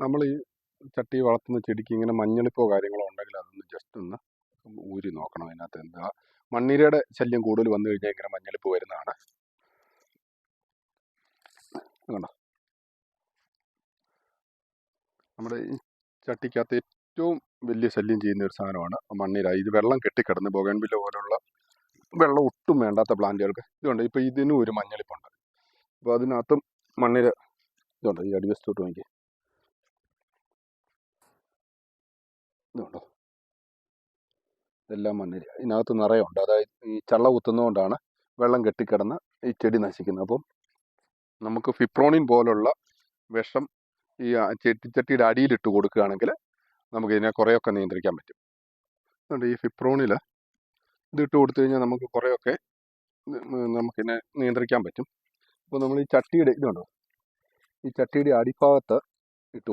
നമ്മൾ ഈ ചട്ടി വളർത്തുന്ന ചെടിക്ക് ഇങ്ങനെ മഞ്ഞളിപ്പോ കാര്യങ്ങളോ ഉണ്ടെങ്കിൽ അതൊന്ന് ജസ്റ്റ് ഒന്ന് ഊരി നോക്കണം അതിനകത്ത് എന്താ മണ്ണിരയുടെ ശല്യം കൂടുതൽ വന്നു കഴിഞ്ഞാൽ ഇങ്ങനെ മഞ്ഞളിപ്പ് വരുന്നതാണ്. കണ്ടോ? നമ്മുടെ ഈ ചട്ടിക്കകത്ത് ഏറ്റവും വലിയ ശല്യം ചെയ്യുന്ന ഒരു സാധനമാണ് മണ്ണിര. ഇത് വെള്ളം കെട്ടിക്കിടന്ന് ബൊഗൻവില്ല പോലുള്ള വെള്ളം ഒട്ടും വേണ്ടാത്ത പ്ലാന്റുകൾക്ക് ഇതുണ്ട് ഇപ്പോൾ ഇതിനും ഒരു മഞ്ഞളിപ്പുണ്ട്. അപ്പോൾ അതിനകത്തും മണ്ണിര ഇതുണ്ട്. ഈ അടിവശത്തോട്ട് നോക്കി ഇതുണ്ടോ? ഇതെല്ലാം മണ്ണിര ഇതിനകത്ത് നിറയുണ്ട്. അതായത് ഈ ചള്ള കുത്തുന്നതുകൊണ്ടാണ് വെള്ളം കെട്ടിക്കിടന്ന് ഈ ചെടി നശിക്കുന്നത്. അപ്പം നമുക്ക് ഫിപ്രോണിൻ പോലുള്ള വിഷം ഈ ചെട്ടിച്ചട്ടിയുടെ അടിയിലിട്ട് കൊടുക്കുകയാണെങ്കിൽ നമുക്ക് ഇതിനെ കുറേയൊക്കെ നിയന്ത്രിക്കാൻ പറ്റും. അതുകൊണ്ട് ഈ ഫിപ്രോണിൽ ഇതിട്ട് കൊടുത്തു കഴിഞ്ഞാൽ നമുക്ക് കുറേയൊക്കെ നമുക്കിതിനെ നിയന്ത്രിക്കാൻ പറ്റും. അപ്പോൾ നമ്മൾ ഈ ചട്ടിയുടെ ഇതുണ്ടോ? ഈ ചട്ടിയുടെ അടിഭാഗത്ത് ഇട്ട്